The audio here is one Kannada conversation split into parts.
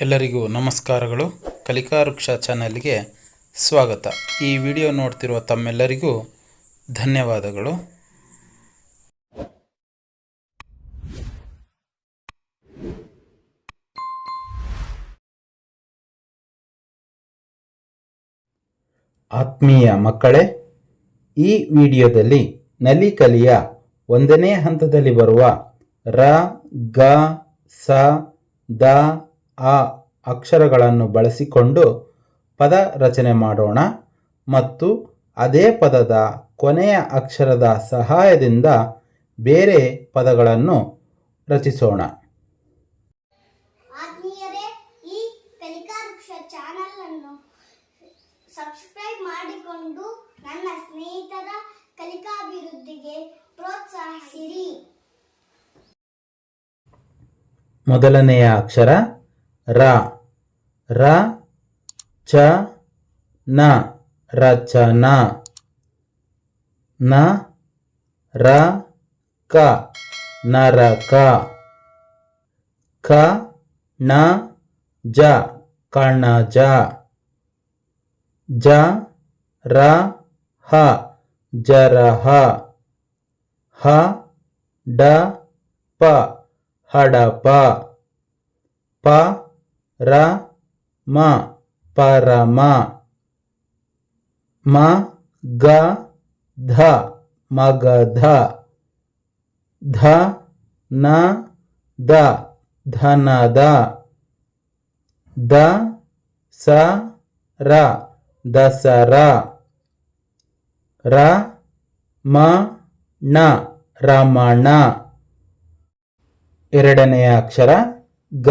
ಎಲ್ಲರಿಗೂ ನಮಸ್ಕಾರಗಳು. ಕಲಿಕಾ ವೃಕ್ಷ ಚಾನಲ್ಗೆ ಸ್ವಾಗತ. ಈ ವಿಡಿಯೋ ನೋಡ್ತಿರುವ ತಮ್ಮೆಲ್ಲರಿಗೂ ಧನ್ಯವಾದಗಳು. ಆತ್ಮೀಯ ಮಕ್ಕಳೇ, ಈ ವಿಡಿಯೋದಲ್ಲಿ ನಲಿಕಲಿಯ ಒಂದನೇ ಹಂತದಲ್ಲಿ ಬರುವ ರ, ಗ, ಸ, ದ ಆ ಅಕ್ಷರಗಳನ್ನು ಬಳಸಿಕೊಂಡು ಪದ ರಚನೆ ಮಾಡೋಣ ಮತ್ತು ಅದೇ ಪದದ ಕೊನೆಯ ಅಕ್ಷರದ ಸಹಾಯದಿಂದ ಬೇರೆ ಪದಗಳನ್ನು ರಚಿಸೋಣ. ಆತ್ಮೀಯರೇ ಈ ಕಲಿಕಾ ವೃಕ್ಷ ಚಾನಲ್ ಅನ್ನು ಸಬ್ಸ್ಕ್ರೈಬ್ ಮಾಡಿಕೊಂಡು ನನ್ನ ಸ್ನೇಹಿತರ ಕಲಿಕಾಭಿವೃದ್ಧಿಗೆ ಪ್ರೋತ್ಸಾಹಿಸಿರಿ ಮೊದಲನೆಯ ಅಕ್ಷರ ರ ರ ಚ ನ ರಚನ ನ ರ ಕ ನರಕ ಕ ಣ ಜ ಕಣಜ ಜ ರ ಹ ಜರಹ ಹ ಡ ಪ ಹಡಪ ಪ ರ, ಮ, ಪರಮ, ಮ, ಗ, ಧ, ಮಗಧ, ಧ, ನ, ದ, ಧನದ, ದ, ಸ, ರ, ದಸರ, ರ, ಮ, ಣ, ರಮಣ. ಎರಡನೆಯ ಅಕ್ಷರ ಗ.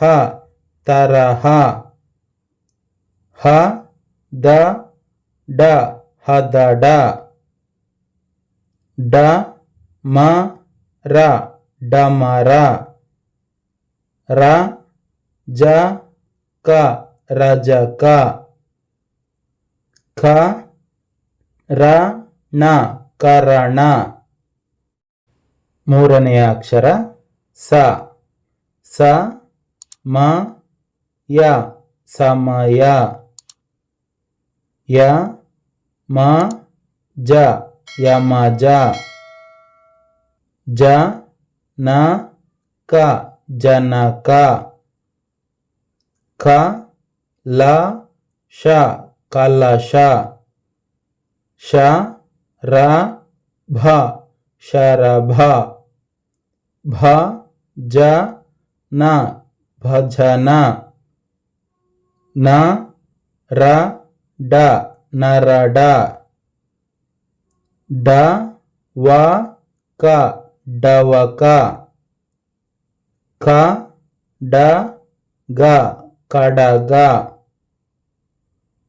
ಹ ತರಹ ಹ. ದ, ಡ ಹದಡ ಡ. ಮ, ರ, ಡಮರ. ರ, ಜ, ಕ, ರಜಕ. ಖ, ರ ಣ ಕರಣ. ಮೂರನೆಯ ಅಕ್ಷರ ಸ. ಸ ಮ ಯ ಸಮಯ ಯ ಮ ಜ ಯಮಜ ಜ ನ ಕ ಜನಕ ಕ ಲ ಶ ಕಲಶ ಶ ರ ಭ ಶರಭ ಭ ಜ ನ ಭಜನ. ನ, ರ, ಡ ನರಡ ಡ, ವ, ಕ, ಡವಕ. ಕ, ಡ, ಗ, ಕಡಗ.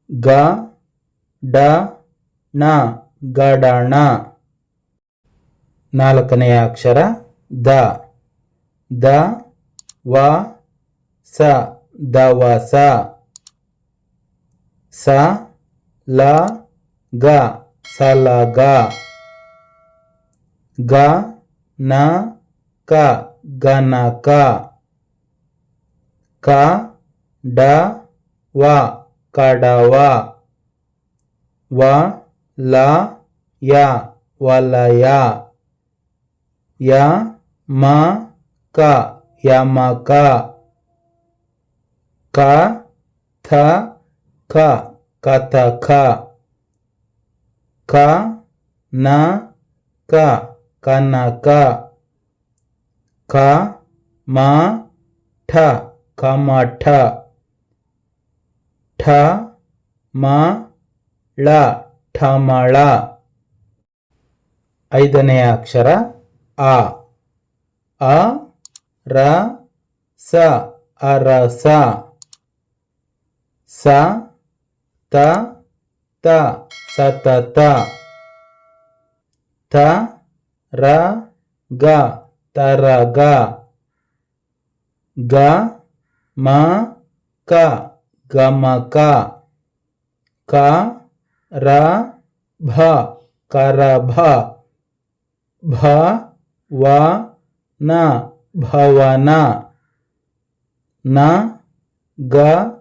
ಗ, ಡ, ನ, ಗಡಣ. ನಾಲ್ಕನೆಯ ಅಕ್ಷರ ದ. ದ, ವ స దవస స. ల గ. సలగ గ. న క. గనక క. డ వ. కడవ వ. ల య వలయ య. మ క. యమక ಕ ಥ ಕ ಕಥಕ ಕ ನ ಕ ಕನಕ ಕ ಮ ಠ ಕಮಠ ಠ ಮ ಳ ಠಮಳ ಐದನೆಯ ಅಕ್ಷರ ಆ. ಅ ರ, ಸ ಅರಸ सा ता ता सा ता ता था रा गा तारा गा गा मा का गमा का का रा भा करा भा भा वा ना भवाना ना गा